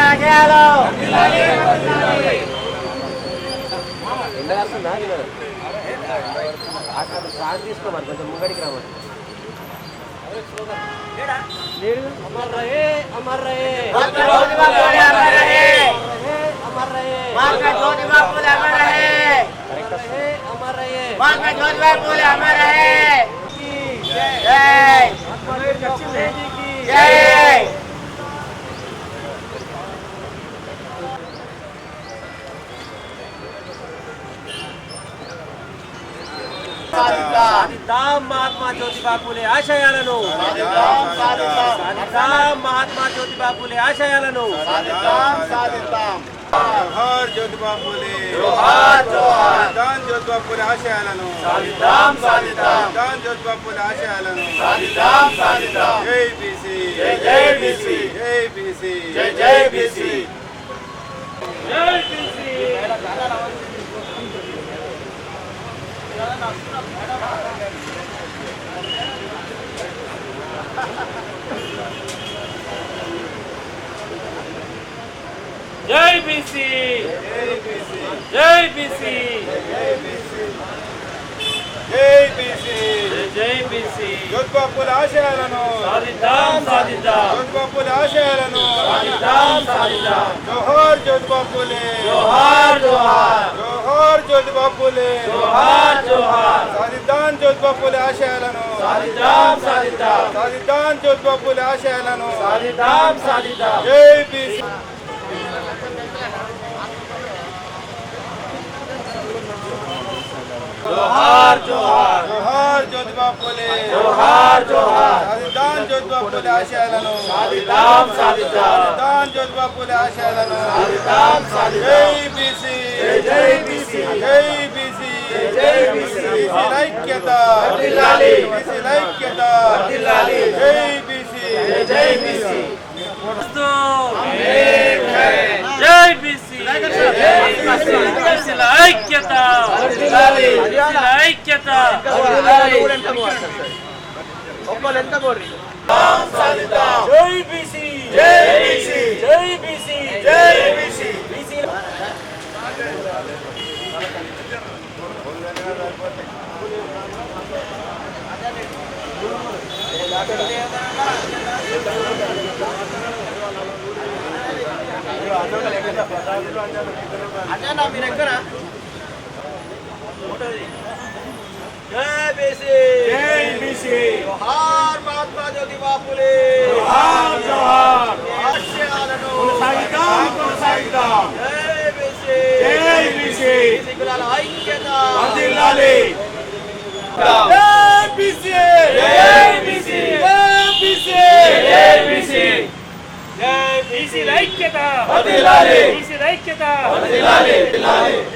నాగాలు. తీసుకోమని కొంచెం ముంగడికి రామని అమర్ రహే అమర్ రహే అమర్ రహే అమర్ రహే అమర్ రహే అమర్ రహే జై. జై. సాధిద్దాం. మహాత్మా జ్యోతిబా పూలే ఆశయాలను. సాధిద్దాం మహాత్మా జ్యోతిబా పూలే ఆశయాలను. జోహార్ జ్యోతిబా పూలే. జోహార్ జోహార్. దాన్ జ్యోతిబా పూలే ఆశయాలను. సాధిద్దాం సాధిద్దాం. దాన్ జ్యోతిబా ఆశయాలను. సాధిద్దాం సాధిద్దాం. జై బీసీ. జై బీసీ. జై బీసీ. జై బీసీ. జై బీసీ జై బీసీ జ్యోతిబా పూలే ఆశయాలను సాధిద్దాం సాధిద్దాం జ్యోతిబా పూలే ఆశయాలను సాధిద్దాం సాధిద్దాం జోహార్ జ్యోతిబా పూలే జోహార్ జోహార్ జోహార్ జ్యోతిబా పూలే జోహార్ జోహార్. సాధిద్దాన్ జ్యోతిబా పూలే ఆశయాలను. సాధిద్దాం సాధిద్దాం. సాధిద్దాన్ జ్యోతిబా పూలే ఆశయాలను. సాధిద్దాం సాధిద్దాం. జై బీసీ జోహార్ జోహార్. జోహార్ జ్యోతిబా పూలే జోహార్ జోహార్. సాధిద్దాన్ జ్యోతిబా పూలే ఆశయాలను. సాధిద్దాం సాధిద్దాం. సాధిద్దాన్ జ్యోతిబా పూలే ఆశయాలను. సాధిద్దాం సాధిద్దాం. జై బీసీ జై బీసీ జై బీసీ జై బీసీ ఐక్యత. బీసీ ఐక్యత. జై బీసీ జై బీసీ జై బీసీ బీసీల ఐక్యత బీసీల ఐక్యత జై బీసీ జై బీసీ జై బీసీ జై బీసీ బీసీ బీసీ జై బీసీ జోహార్ మహాత్మా జ్యోతిబా పూలే జోహార్ జోహార్. కొనసాగిద్దాం కొనసాగిద్దాం. జై బీసీ జై బీసీ కులాల ఐక్యత. వర్ధిల్లాలి ఐక్యత వర్ధిల్లాలి బీసీ ఐక్యత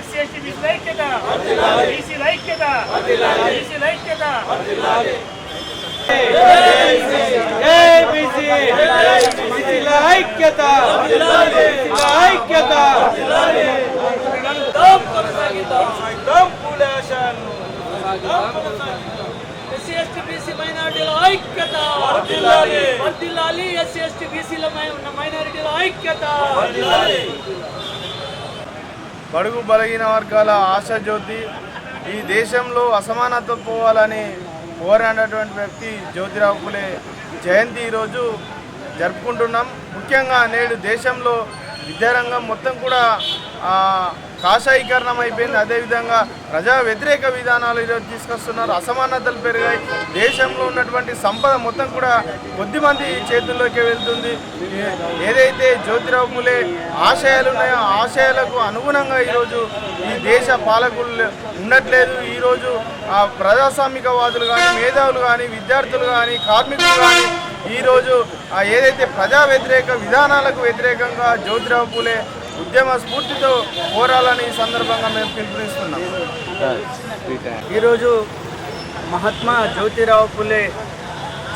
ఎస్సీ ఎస్టీ బీసీ ఐక్యత వర్ధిల్లాలి బీసీ ఐక్యత వర్ధిల్లాలి బీసీ ఐక్యత బీసీల ఐక్యత ఐక్యత కొనసాగిద్దాం పూలే ఆశయాలను ఎస్సీ ఎస్టీ బీసీ మైనారిటీల ఐక్యత. వర్ధిల్లాలి. వర్ధిల్లాలి. ఎస్సీ ఎస్టీ బీసీల మైనారిటీల ఐక్యత. బడుగు బలహీన వర్గాల ఆశాజ్యోతి ఈ దేశంలో అసమానత పోవాలని పోరాడినటువంటి వ్యక్తి జ్యోతిరావు పులే జయంతి ఈరోజు జరుపుకుంటున్నాం. ముఖ్యంగా నేడు దేశంలో విద్యారంగం మొత్తం కూడా ఆ, కాషాయీకరణం అయిపోయింది అదేవిధంగా ప్రజా వ్యతిరేక విధానాలు ఈరోజు తీసుకొస్తున్నారు. అసమానతలు పెరిగాయి. దేశంలో ఉన్నటువంటి సంపద మొత్తం కూడా కొద్దిమంది చేతుల్లోకి వెళ్తుంది. ఏదైతే జ్యోతిరావు పులే ఆశయాలు ఉన్నాయో ఆశయాలకు అనుగుణంగా ఈరోజు ఈ దేశ పాలకులు ఉండట్లేదు. ఈరోజు ఆ ప్రజాస్వామికవాదులు కానీ మేధావులు కానీ విద్యార్థులు కానీ కార్మికులు కానీ ఈరోజు ఏదైతే ప్రజా వ్యతిరేక విధానాలకు వ్యతిరేకంగా జ్యోతిరావు పూలే ఉద్యమ స్ఫూర్తితో పోరాలని ఈ సందర్భంగా మేము పిలుపునిస్తున్నాం. ఈరోజు మహాత్మా జ్యోతిరావు పులే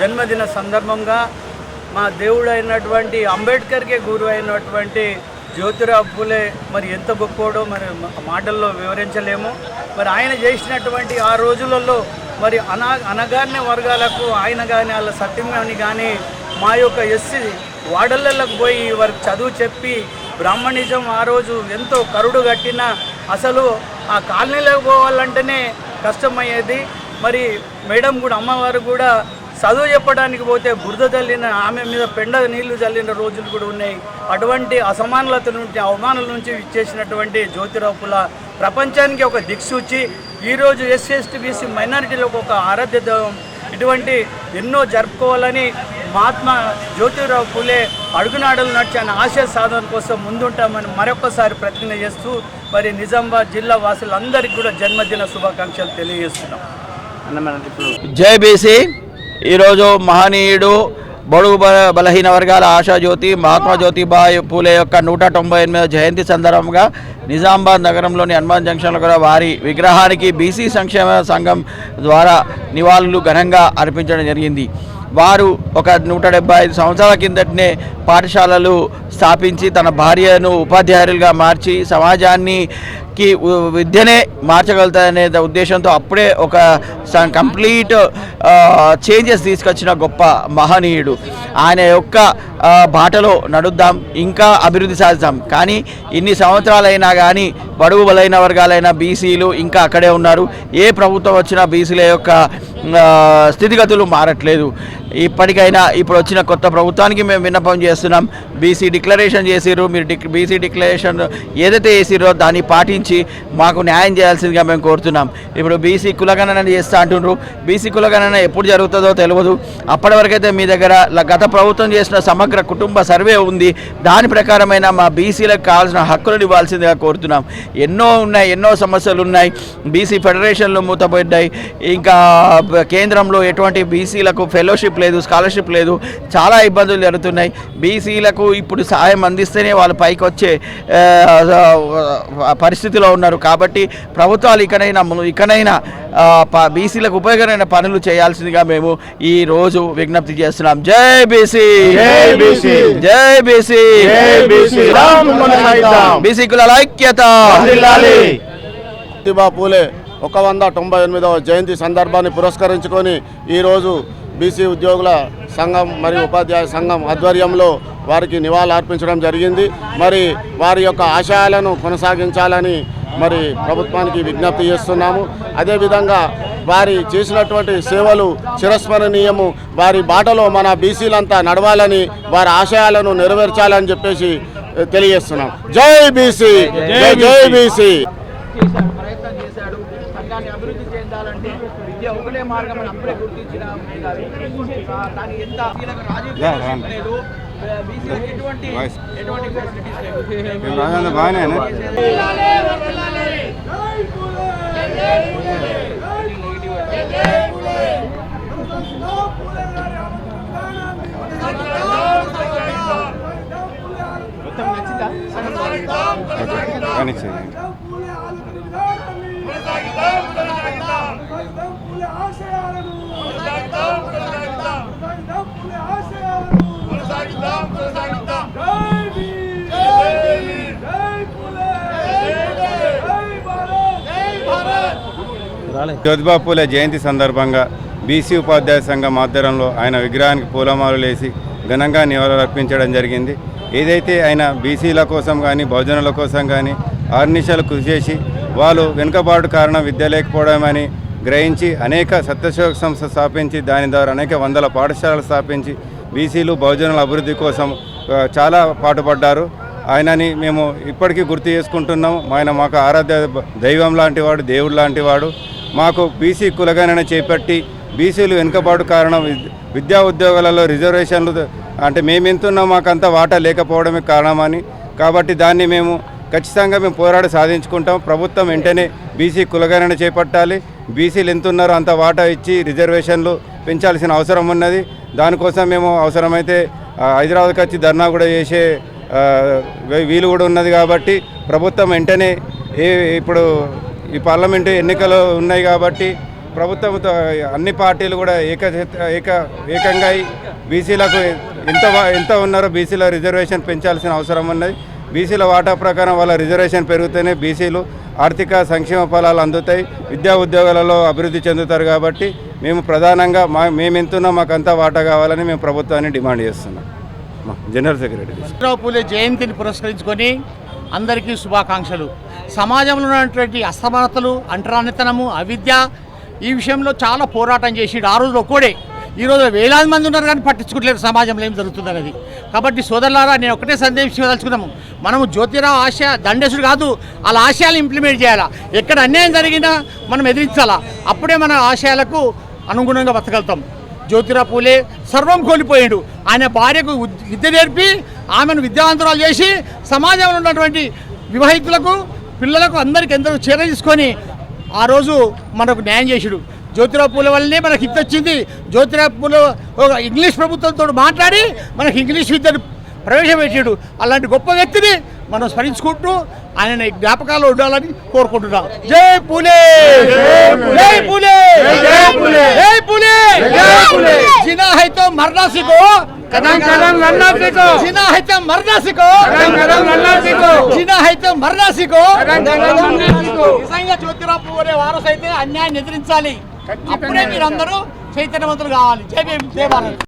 జన్మదిన సందర్భంగా మా దేవుడు అయినటువంటి అంబేద్కర్కే గురు అయినటువంటి జ్యోతిరావు పులే మరి ఎంత గొప్పోడో మరి మాటల్లో వివరించలేము. మరి ఆయన చేసినటువంటి ఆ రోజులలో మరి అనా అనగారిన వర్గాలకు ఆయన కానీ వాళ్ళ సత్యమని కానీ మా యొక్క ఎస్సీ వాడళ్ళకు పోయి వారికి చదువు చెప్పి బ్రాహ్మణిజం ఆ రోజు ఎంతో కరుడు కట్టిన అసలు ఆ కాలనీలోకి పోవాలంటేనే కష్టమయ్యేది. మరి మేడం కూడా అమ్మవారు కూడా చదువు చెప్పడానికి పోతే బురద చల్లిన ఆమె మీద పెండ నీళ్ళు చల్లిన రోజులు కూడా ఉన్నాయి. అటువంటి అసమానత నుండి అవమానాల నుంచి ఇచ్చేసినటువంటి జ్యోతిరావుల ప్రపంచానికి ఒక దిక్సూచి. ఈరోజు ఎస్సీ ఎస్టీ బీసీ మైనారిటీలకు ఒక ఆరాధ్య ఇటువంటి ఎన్నో జరుపుకోవాలని మహాత్మా జ్యోతిరావు పులే అడుగునాడలు నడిచిన ఆశయ సాధన కోసం ముందుంటామని మరొకసారి ప్రతిజ్ఞ చేస్తూ మరి నిజామాబాద్ జిల్లా వాసులందరికీ కూడా జన్మదిన శుభాకాంక్షలు తెలియజేస్తున్నాం. జై బీసీ. ఈరోజు మహనీయుడు బడుగు బల- బలహీన వర్గాల ఆశాజ్యోతి మహాత్మా జ్యోతిబాయి పూలే యొక్క నూట తొంభై ఎనిమిదవ జయంతి సందర్భంగా నిజామాబాద్ నగరంలోని హనుమాన్ జంక్షన్లో కూడా వారి విగ్రహానికి బీసీ సంక్షేమ సంఘం ద్వారా నివాళులు ఘనంగా అర్పించడం జరిగింది. వారు ఒక నూట డెబ్బై ఐదు సంవత్సరాల కిందటనే పాఠశాలలు స్థాపించి తన భార్యను ఉపాధ్యాయులుగా మార్చి సమాజాన్ని కి విద్యనే మార్చగలుగుతాయనే ఉద్దేశంతో అప్పుడే ఒక కంప్లీట్ చేంజెస్ తీసుకొచ్చిన గొప్ప మహనీయుడు. ఆయన యొక్క బాటలో నడుద్దాం ఇంకా అభివృద్ధి సాధిస్తాం కానీ ఇన్ని సంవత్సరాలైనా కానీ బడుగు బలైన వర్గాలైన బీసీలు ఇంకా అక్కడే ఉన్నారు. ఏ ప్రభుత్వం వచ్చినా బీసీల యొక్క స్థితిగతులు మారట్లేదు. ఇప్పటికైనా ఇప్పుడు వచ్చిన కొత్త ప్రభుత్వానికి మేము విన్నపం చేస్తున్నాం. బీసీ డిక్లరేషన్ చేసిర్రు. మీరు డిక్ బీసీ డిక్లరేషన్ ఏదైతే చేసిరో దాన్ని పాటించి మాకు న్యాయం చేయాల్సిందిగా మేము కోరుతున్నాం. ఇప్పుడు బీసీ కులగణన చేస్తా అంటుండ్రు. బీసీ కులగణన ఎప్పుడు జరుగుతుందో తెలియదు అప్పటి వరకైతే మీ దగ్గర గత ప్రభుత్వం చేసిన సమగ్ర కుటుంబ సర్వే ఉంది. దాని ప్రకారమైన మా బీసీలకు కావాల్సిన హక్కులను ఇవ్వాల్సిందిగా కోరుతున్నాం. ఎన్నో ఉన్నాయి ఎన్నో సమస్యలు ఉన్నాయి. బీసీ ఫెడరేషన్లు మూతపడ్డాయి. ఇంకా కేంద్రంలో ఎటువంటి బీసీలకు ఫెలోషిప్ లేదు స్కాలర్షిప్ లేదు చాలా ఇబ్బందులు జరుగుతున్నాయి. బీసీలకు ఇప్పుడు సహాయం అందిస్తేనే వాళ్ళు పైకి వచ్చే పరిస్థితిలో ఉన్నారు. కాబట్టి ప్రభుత్వాలు ఇకనైనా ఇకనైనా బీసీలకు ఉపయోగమైన పనులు చేయాల్సిందిగా మేము ఈ రోజు విజ్ఞప్తి చేస్తున్నాం. జై బీసీ! జై బీసీ. బీసీ! కులాల ఐక్యత. ప్రతిభా పూలే ఒక వంద తొంభై ఎనిమిదవ జయంతి సందర్భాన్ని పురస్కరించుకొని ఈరోజు బీసీ ఉద్యోగుల సంఘం మరియు ఉపాధ్యాయ సంఘం ఆధ్వర్యంలో వారికి నివాళులు అర్పించడం జరిగింది. మరి వారి యొక్క ఆశయాలను కొనసాగించాలని మరి ప్రభుత్వానికి విజ్ఞప్తి చేస్తున్నాము. అదేవిధంగా వారి చేసినటువంటి సేవలు చిరస్మరణీయము. వారి బాటలో మన బీసీలంతా నడవాలని వారి ఆశయాలను నెరవేర్చాలని చెప్పేసి తెలియజేస్తున్నాం. జై బీసీ! జై జై బీసీ! అభివృద్ధి చెందాలంటే విద్య ఒకటే మార్గం అని అప్పుడే గుర్తించిన. కానీ ఎంత బీసీలకు రాజీ లేదు బీసీలకు ఎటువంటి ఎటువంటి ఫెసిలిటీస్ లేవు జ్యోతిబాబు పూలే జయంతి సందర్భంగా బీసీ ఉపాధ్యాయ సంఘం ఆధ్వర్యంలో ఆయన విగ్రహానికి పూలమాలు వేసి ఘనంగా నివాళులు అర్పించడం జరిగింది. ఏదైతే ఆయన బీసీల కోసం కానీ బహుజనుల కోసం కానీ ఆర్నిషాలు కృషి చేసి వాళ్ళు వెనుకబాటు కారణం విద్య లేకపోవడమని గ్రహించి అనేక సత్యశోక సంస్థ స్థాపించి దాని ద్వారా అనేక వందల పాఠశాలలు స్థాపించి బీసీలు బహుజనుల అభివృద్ధి కోసం చాలా పాటుపడ్డారు. ఆయనని మేము ఇప్పటికీ గుర్తు చేసుకుంటున్నాం ఆయన మాకు ఆరాధ్య దైవం లాంటి వాడు దేవుడు లాంటి వాడు. మాకు బీసీ కులగణన చేపట్టి బీసీలు వెనుకబాటు కారణం విద్యా ఉద్యోగాలలో రిజర్వేషన్లు అంటే మేము ఎంతున్నాం మాకంతా వాటా లేకపోవడమే కారణమని. కాబట్టి దాన్ని మేము ఖచ్చితంగా మేము పోరాడి సాధించుకుంటాం. ప్రభుత్వం వెంటనే బీసీ కులగణన చేపట్టాలి. బీసీలు ఎంతున్నారో అంత వాటా ఇచ్చి రిజర్వేషన్లు పెంచాల్సిన అవసరం ఉన్నది. దానికోసం మేము అవసరమైతే హైదరాబాద్కి వచ్చి ధర్నా కూడా చేసే వీలు కూడా ఉన్నది కాబట్టి ప్రభుత్వం వెంటనే ఏ ఇప్పుడు ఈ పార్లమెంటు ఎన్నికలు ఉన్నాయి కాబట్టి ప్రభుత్వంతో అన్ని పార్టీలు కూడా ఏక ఏక ఏకంగా అయి బీసీలకు ఎంత ఎంత ఉన్నారో బీసీల రిజర్వేషన్ పెంచాల్సిన అవసరం ఉన్నది. బీసీల వాటా ప్రకారం వాళ్ళ రిజర్వేషన్ పెరిగితేనే బీసీలు ఆర్థిక సంక్షేమ ఫలాలు అందుతాయి. విద్యా ఉద్యోగాలలో అభివృద్ధి చెందుతారు కాబట్టి మేము ప్రధానంగా మా మేము ఎంతున్నా మాకంతా వాటా కావాలని మేము ప్రభుత్వాన్ని డిమాండ్ చేస్తున్నాం. మా జనరల్ సెక్రటరీ. పూలే జయంతిని పురస్కరించుకొని అందరికీ శుభాకాంక్షలు. సమాజంలో ఉన్నటువంటి అసమానతలు అంటరానితనము అవిద్య ఈ విషయంలో చాలా పోరాటం చేసిండు. ఆ రోజులో ఒక్కడే. ఈ వేలాది మంది ఉన్నారు కానీ పట్టించుకోవట్లేదు సమాజంలో ఏం జరుగుతుంది అనేది. కాబట్టి సోదరులారా నేను ఒకటే సందేశం ఇవ్వదలుచుకున్నాము మనము జ్యోతిరావు ఆశ దండేశుడు కాదు వాళ్ళ ఆశయాలు ఇంప్లిమెంట్ చేయాలా? ఎక్కడ అన్యాయం జరిగినా మనం ఎదిరించాలా? అప్పుడే మన ఆశయాలకు అనుగుణంగా బతకగలుగుతాం. జ్యోతిరావు పూలే సర్వం కోల్పోయాడు. ఆయన భార్యకు విద్య నేర్పి ఆమెను విద్యావంతురాలు చేసి సమాజంలో ఉన్నటువంటి వివాహితులకు పిల్లలకు అందరికి ఎందరో చీర తీసుకొని ఆ రోజు మనకు న్యాయం చేసాడు జ్యోతిరావు పూల వల్లనే మనకు హిట్ వచ్చింది. జ్యోతిరావు పూల ఒక ఇంగ్లీష్ ప్రభుత్వంతో మాట్లాడి మనకు ఇంగ్లీష్ విద్యను ప్రవేశపెట్టాడు. అలాంటి గొప్ప వ్యక్తిని మనం స్మరించుకుంటూ ఆయన జ్ఞాపకాలు ఉండాలని కోరుకుంటున్నాం జై పూలే జై పూలే జై పూలే జై పూలే జై పూలే जिना है तो मरना सीखो कदम कदम लड़ना सीखो जिना है तो मरना सीखो कदम कदम लड़ना सीखो जिना है तो मरना सीखो कदम कदम लड़ना सीखो నిజంగా జ్యోతిరావు పూలే వారసు అయితే అన్యాయాన్ని ఎదిరించాలి అప్పుడే మీరందరూ చైతన్యవంతులు కావాలి జై భీమ్ జై భారత్